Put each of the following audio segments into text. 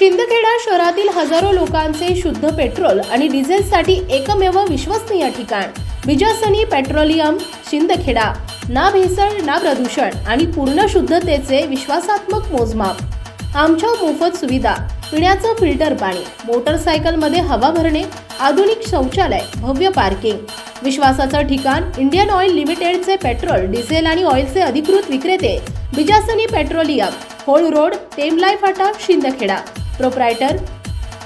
शिंदखेडा शहरातील हजारो लोकांचे शुद्ध पेट्रोल आणि डिझेलसाठी एकमेव विश्वसनीय ठिकाण. बिजासनी पेट्रोलियम शिंदखेडा. ना भेसळ ना प्रदूषण आणि पूर्ण शुद्धतेचे विश्वासात्मक मोजमाप. आमच्या मोफत सुविधा पिण्याचं फिल्टर पाणी मोटरसायकलमध्ये हवा भरणे आधुनिक शौचालय भव्य पार्किंग. विश्वासाचं ठिकाण इंडियन ऑइल लिमिटेडचे पेट्रोल डिझेल आणि ऑइलचे अधिकृत विक्रेते. बिजासनी पेट्रोलियम होळ रोड टेमलाई फाटा Shindkheda. Proprietor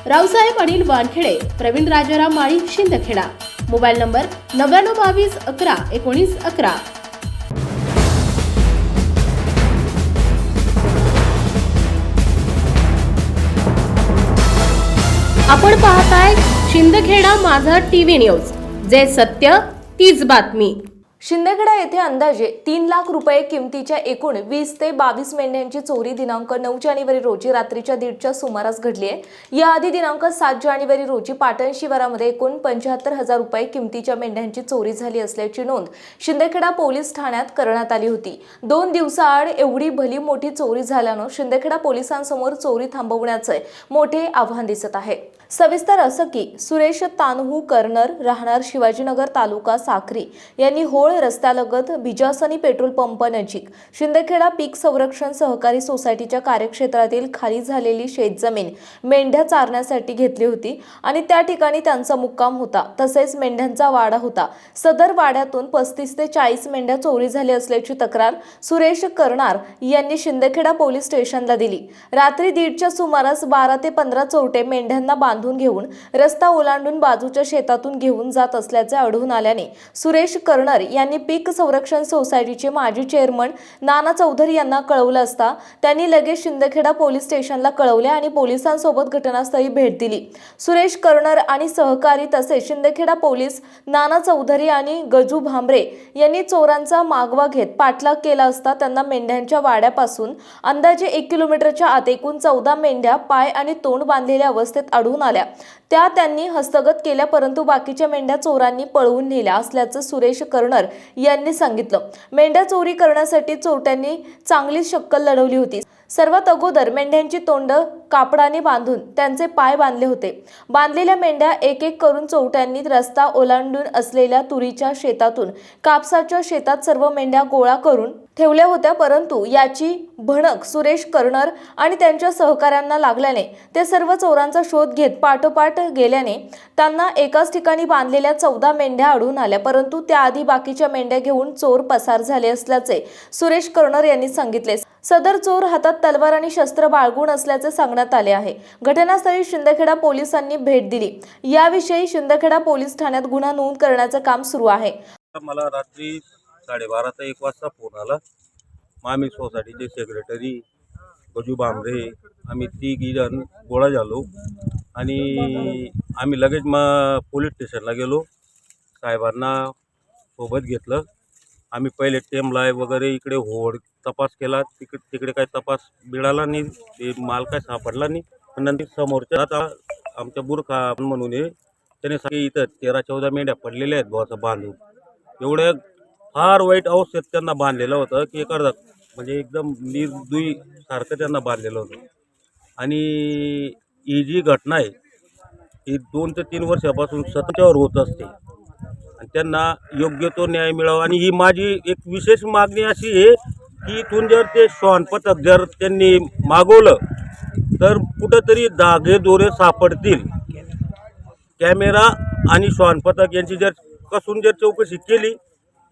Raosaheb Anil Wankhede Pravin Rajaram Mali Shindkheda. Mobile number नव्याण्णव बावीस अकरा एकोणीस अकरा. आपण पाहताय शिंदखेडा माझा टीव्ही न्यूज. जे सत्य तीच बातमी. शिंदेखेडा येथे अंदाजे तीन लाख रुपये किमतीच्या एकूण वीस ते बावीस मेंढ्यांची चोरी दिनांक नऊ जानेवारी रोजी रात्रीच्या दीडच्या सुमारास घडली आहे. याआधी दिनांक सात जानेवारी रोजी पाटण शिवारामध्ये एकूण पंच्याहत्तर हजार रुपये किमतीच्या मेंढ्यांची चोरी झाली असल्याची नोंद शिंदेखेडा पोलीस ठाण्यात करण्यात आली होती. दोन दिवसाआड एवढी भली मोठी चोरी झाल्यानं शिंदेखेडा पोलिसांसमोर चोरी थांबवण्याचे मोठे आव्हान दिसत आहे. सविस्तर असं की सुरेश तानहू कर्नर राहणार शिवाजीनगर तालुका साक्री. यांनी होळ रस्त्यालगत बिजासनी पेट्रोल पंप नजीक शिंदखेडा पीक संरक्षण सहकारी सोसायटीच्या कार्यक्षेत्रातील खाली झालेली शेतजमीन मेंढ्या चारण्यासाठी घेतली होती आणि त्या ठिकाणी त्यांचा मुक्काम होता. तसेच मेंढ्यांचा वाडा होता. सदर वाड्यातून पस्तीस ते चाळीस मेंढ्या चोरी झाली असल्याची तक्रार सुरेश कर्नार यांनी शिंदखेडा पोलीस स्टेशनला दिली. रात्री दीडच्या सुमारास बारा ते पंधरा चोरटे मेंढ्यांना बांधून घेऊन रस्ता ओलांडून बाजूच्या शेतातून घेऊन जात असल्याचे आढळून आल्याने सुरेश कर्णर यांनी पीक संरक्षण सोसायटीचे माजी चेअरमन नाना चौधरी यांना कळवलं असता त्यांनी लगेच शिंदखेडा पोलीस स्टेशनला कळवले आणि पोलिसांसोबत घटनास्थळी भेट दिली. सुरेश कर्णर आणि सहकारी तसेच शिंदखेडा पोलीस नाना चौधरी आणि गजू भांबरे यांनी चोरांचा मागवा घेत पाठलाग केला असता त्यांना मेंढ्यांच्या वाड्यापासून अंदाजे एक किलोमीटरच्या आत एकूण चौदा मेंढ्या पाय आणि तोंड बांधलेल्या अवस्थेत आढळून आल्या. त्या त्यांनी हस्तगत केल्या परंतु बाकीच्या मेंढ्या चोरांनी पळवून नेल्या असल्याचं सुरेश कर्णर यांनी सांगितलं. मेंढ्या चोरी करण्यासाठी चोरट्यांनी चांगलीच शक्कल लढवली होती. सर्वात अगोदर मेंढ्यांची तोंड कापडाने बांधून त्यांचे पाय बांधले होते. बांधलेल्या मेंढ्या एक एक करून चोरट्यांनी रस्ता ओलांडून असलेल्या तुरीच्या शेतातून कापसाच्या शेतात सर्व मेंढ्या गोळा करून ठेवल्या होत्या परंतु याची भणक सुरेश कर्णर आणि त्यांच्या सहकाऱ्यांना लागल्याने ते सर्व चोरांचा शोध घेत पाठोपाठ गेल्याने त्यांना एकाच ठिकाणी बांधलेल्या चौदा मेंढ्या आढळून आल्या परंतु त्याआधी बाकीच्या मेंढ्या घेऊन चोर पसार झाले असल्याचे सुरेश कर्णर यांनी सांगितले. सदर चोर हातात तलवार आणि शस्त्र बाळगून असल्याचे सांगण्यात आले आहे. घटनास्थळी शिंदखेडा पोलिसांनी भेट दिली. याविषयी शिंदखेडा पोलीस ठाण्यात गुन्हा नोंद करण्याचे काम सुरू आहे. मला रात्री साडेबाराचा एक वाजता फोन आला. मग आम्ही सोसायटीचे सेक्रेटरी गजू भांबरे आम्ही तिघी जण गोळा झालो. आणि आम्ही लगेच मग पोलीस स्टेशनला गेलो. साहेबांना सोबत घेतलं. आम्ही पहिले टेमलाय वगैरे इकडे होड तपास केला. तिकडे तिकडे काही तपास मिळाला नाही. ते माल काय सापडला नाही. पण नंतर समोरच्या आता आमच्या बुरखा म्हणून आहे. त्याने सांगितलं इथं तेरा चौदा मेंढ्या पडलेल्या आहेत भावाचं बांधून. एवढ्या फार वाईट अवस्थेत त्यांना बांधलेलं होतं की एखादा म्हणजे एकदम निर्दुई सारखं त्यांना बांधलेलं होतं. आणि ही जी घटना आहे ही दोन ते तीन वर्षापासून सततच्यावर होत असते. आणि त्यांना योग्य तो न्याय मिळावा. आणि ही माझी एक विशेष मागणी अशी आहे की इथून जर ते श्वानपथक जर त्यांनी मागवलं तर कुठंतरी धागे दोरे सापडतील. कॅमेरा आणि श्वानपथक यांची जर कसून जर चौकशी केली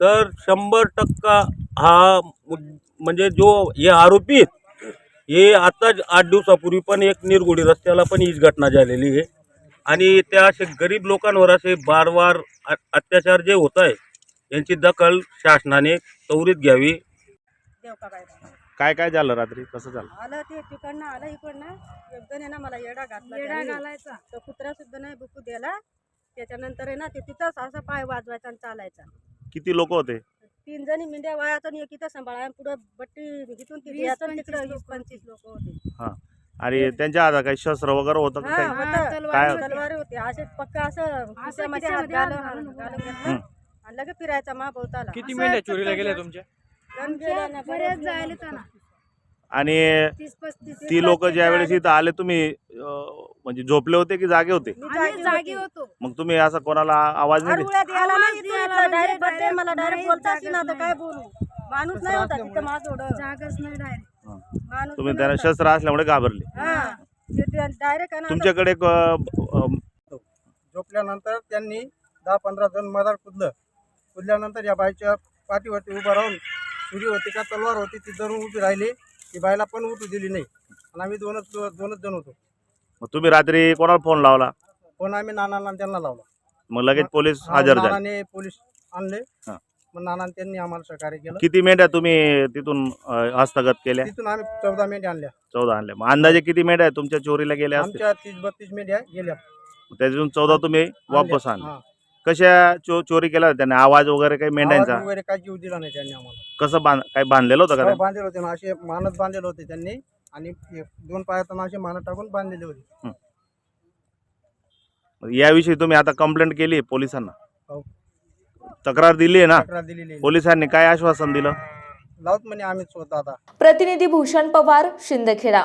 तर शंभर टक्का हा म्हणजे जो हे आरोपी हे आताच आठ दिवसापूर्वी पण एक निरगुडी रस्त्याला पण हीच घटना झालेली आहे. आणि त्या असे गरीब लोकांवर असे बारवार अत्याचार जे होत आहे यांची दखल शासनाने त्वरित घ्यावी. काय काय झालं रात्री? कसं झालं? आलं ते तिकडनं आलं इकडनं. एकदम आहे ना मला येडा घातला येडा घालायचा. तो कुत्रा सुद्धा नाही बुकू द्याला त्याच्यानंतर आहे ना ते तिथंच असं पाय वाजवायचा आणि चालायचा. किती लोक होते? तीन जणी मेंढ्या वयाचा आणि एक इथं सांभाळा पुढं बट्टी इथून तिथे याचं तिकडं वीस पंचवीस लोक होते. हा. आणि त्यांच्या हातात काही शस्त्र वगैरे होतं का हा काही? होतं. काय? तलवारी होते. असे पक्का असं खिशामध्ये हात घालून घालून घेतलं. हं. आणि लगेच फिरायचा मा भोवताला किती मेंढ्या चोरीला गेल्या तुमच्या? गण गेला ना बरेच जायला आणि ती लोक ज्या वेळेस इथं आले तुम्ही अं, म्हणजे झोपले होते की जागे होते? आम्ही जागी होतो. मग तुम्ही असं कोणाला आवाज नाही दिला? अरुळ्यात यायला आवाज नाही इथून द्यायला इथलं direct बसते, direct मला डायरेक्ट नाही बोलता जागच ना तर काय नाही. बोलू? माणूस नाही होता तिथं माझं जागच नाही डायरेक्ट हा. माणूस तुम्ही त्यांना. शस्त्र असल्यामुळे घाबरले. डायरेक्ट तुमच्याकडे अं, झोपल्यानंतर त्यांनी दहा पंधरा जण मधार कुदलं. कुदल्यानंतर या बाईच्या पाठीवरती उभं राहून सुरी होती का तलवार होती ती धरून उभी राहिली. ती बाईला पण उठू दिली नाही. आणि आम्ही दोनच दोनच जण होतो. मग तुम्ही रात्री कोणाला फोन लावला? पण आम्ही नानांना आणि त्यांना लावला. मग लगेच पोलीस हजर झाले. नानाने पोलीस आणले. हा. मग नानाने त्यांनी आम्हाला सहकार्य केलं. किती मेंढ्या तुम्ही तिथून अं, हस्तगत केल्या? तिथून आम्ही चौदा मेंढ्या आणल्या. चौदा आणल्या. मग अंदाजे किती मेंढ्या तुमच्या चोरीला गेल्या असतील? आमच्या तीस बत्तीस मेंढ्या गेल्या. त्याच्यातून चौदा तुम्ही वापस आणल्या. आणले हा. कशा चो चोरी केल्या होत्या त्याने? आवाज वगैरे काही मेंढ्यांचा? आवाज वगैरे काय जीव दिला नाही त्यांनी आम्हाला. कसं बांध काय बांधलेलं होतं का त्याने? बांधलेले होते. ना असे मानत बांधलेले होते त्यांनी आणि हे दोन पायातना असे मानत टाकून बांधलेले होते. मग याविषयी तुम्ही आता कंप्लेंट केली पोलिसांना? हो. तक्रार दिली आहे ना? तक्रार दिलेली आहे. पोलिसांनी काय आश्वासन दिलं? लावत म्हणे आम्ही स्वतः आता. प्रतिनिधी भूषण पवार शिंदखेडा.